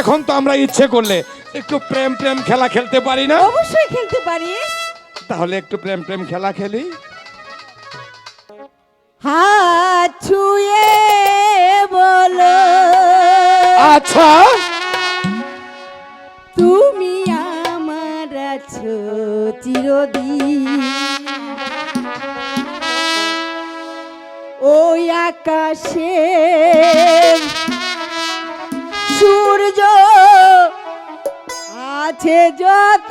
এখন তো আমরা ইচ্ছে করলে একটু প্রেম প্রেম খেলা খেলতে পারি না? অবশ্যই খেলতে পারি তাহলে একটু প্রেম প্রেম খেলা খেলি। হাত ছুঁয়ে বলো। আচ্ছা। তুমি আমার আছো চিরদিন। ওই আকাশে সূর্য আছে যত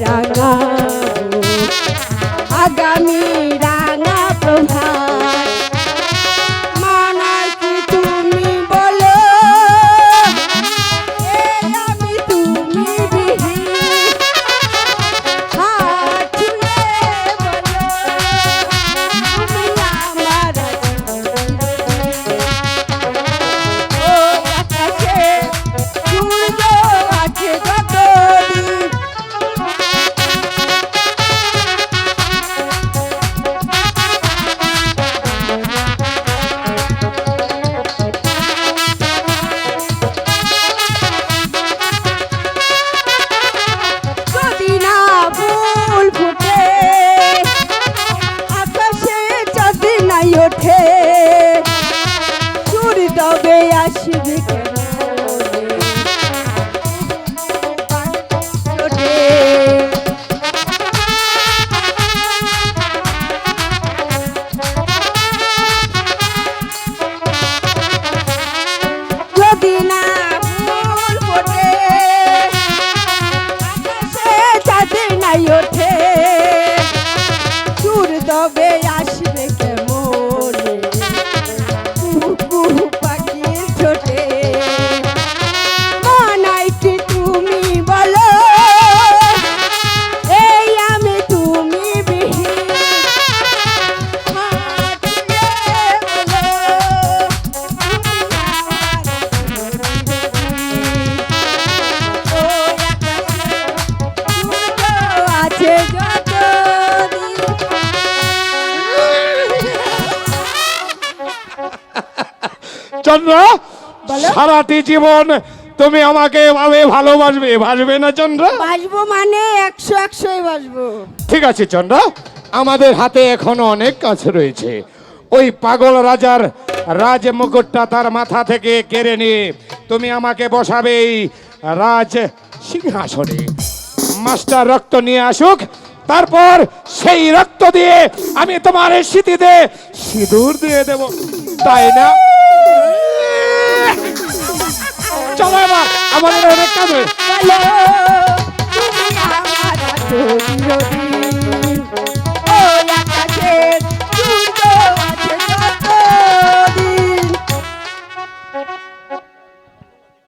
রাঙা আগামী সুর তবে আসবে কেমনে? চন্দ্র সারাটি জীবন তুমি আমাকে এভাবে ভালোবাসবে ভাসবে না চন্দ্র? বাসবো মানে একশো একশোই বাসবো ঠিক আছে চন্দ্র আমাদের হাতে এখনও অনেক কাজ রয়েছে। ওই পাগল রাজার রাজ মুকুটটা তার মাথা থেকে কেড়ে নিয়ে তুমি আমাকে বসাবে এই রাজ সিংহাসনে। মাস্টার রক্ত নিয়ে আসুক তারপর সেই রক্ত দিয়ে আমি তোমার স্মৃতিতে সিঁদুর দিয়ে দেব। তাই না? চলো এবার আমাদের অনেক কাজ